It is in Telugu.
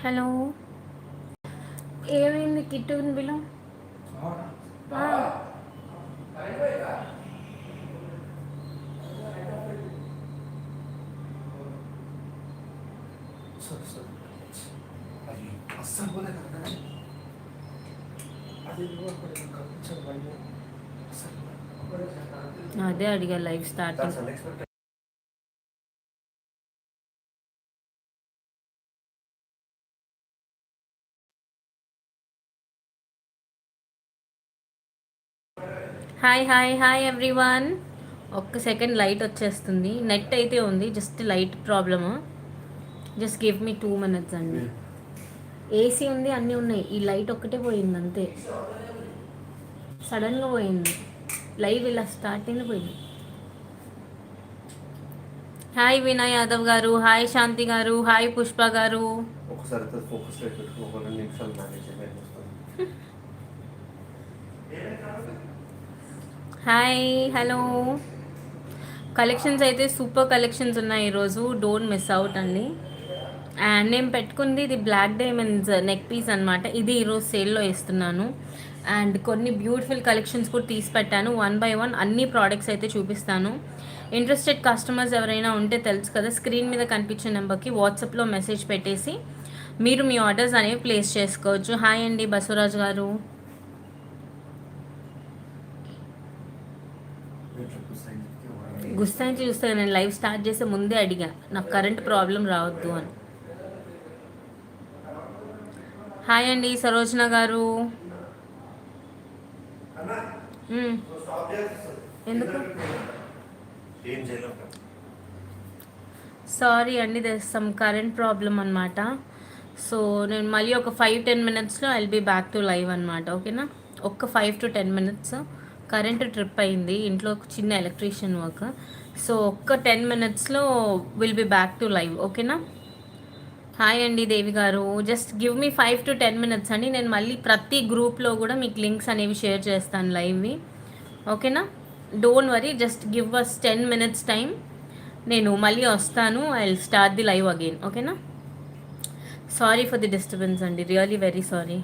హలో. ఏమైంది కిట్టు బిలో అదే అడిగా life starting. Hi hi hi everyone ఒక్క సెకండ్ లైట్ వచ్చేస్తుంది. నెట్ అయితే ఉంది just light problem just give me two minutes అండి. ఏసీ ఉంది అన్నీ ఉన్నాయి. ఈ లైట్ ఒక్కటే పోయింది అంతే. సడన్గా పోయింది. లైవ్ ఇలా స్టార్ట్ అయింది పోయింది. హాయ్ వినయ్ యాదవ్ గారు. హాయ్ శాంతి గారు. హాయ్ పుష్ప గారు. ఒకసారి హాయ్ హలో. కలెక్షన్స్ అయితే సూపర్ కలెక్షన్స్ ఉన్నాయి ఈరోజు. డోంట్ మిస్ అవుట్ అండి. అండ్ నేను పెట్టుకుంది ఇది బ్లాక్ డైమండ్స్ నెక్ పీస్ అనమాట ఇది ఈరోజు సేల్లో ఇస్తున్నాను అండ్ కొన్ని బ్యూటిఫుల్ కలెక్షన్స్ కూడా తీసి పెట్టాను. వన్ బై వన్ అన్ని ప్రోడక్ట్స్ అయితే చూపిస్తాను. ఇంట్రెస్టెడ్ కస్టమర్స్ ఎవరైనా ఉంటే తెలుసు కదా స్క్రీన్ మీద కనిపించే నెంబర్కి వాట్సాప్లో మెసేజ్ పెట్టేసి మీరు మీ ఆర్డర్స్ అనేవి ప్లేస్ చేసుకోవచ్చు. హాయ్ అండి బసవరాజ్ గారు. గుస్తాయించి చూస్తే నేను లైవ్ స్టార్ట్ చేసే ముందే అడిగా నాకు కరెంట్ ప్రాబ్లం రావద్దు అని. హాయ్ అండి సరోజన గారు. ఎందుకు? సారీ అండి దర్ సమ్ కరెంట్ ప్రాబ్లం అనమాట సో నేను మళ్ళీ ఒక ఫైవ్ టెన్ మినిట్స్లో I'll be back to live అనమాట ఓకేనా ఒక్క five to ten minutes current trip అయింది. ఇంట్లో ఒక చిన్న ఎలక్ట్రీషియన్ వర్క్. సో ఒక్క టెన్ మినిట్స్లో will be back to live. ఓకేనా? హాయ్ అండి Devi garu. Just give me five to ten minutes అండి. నేను మళ్ళీ ప్రతి గ్రూప్లో కూడా మీకు లింక్స్ అనేవి షేర్ చేస్తాను లైవ్వి. ఓకేనా? Don't worry just give us ten minutes time నేను మళ్ళీ వస్తాను. I start the live again. ఓకేనా? సారీ ఫర్ ది డిస్టర్బెన్స్ అండి. Really very sorry.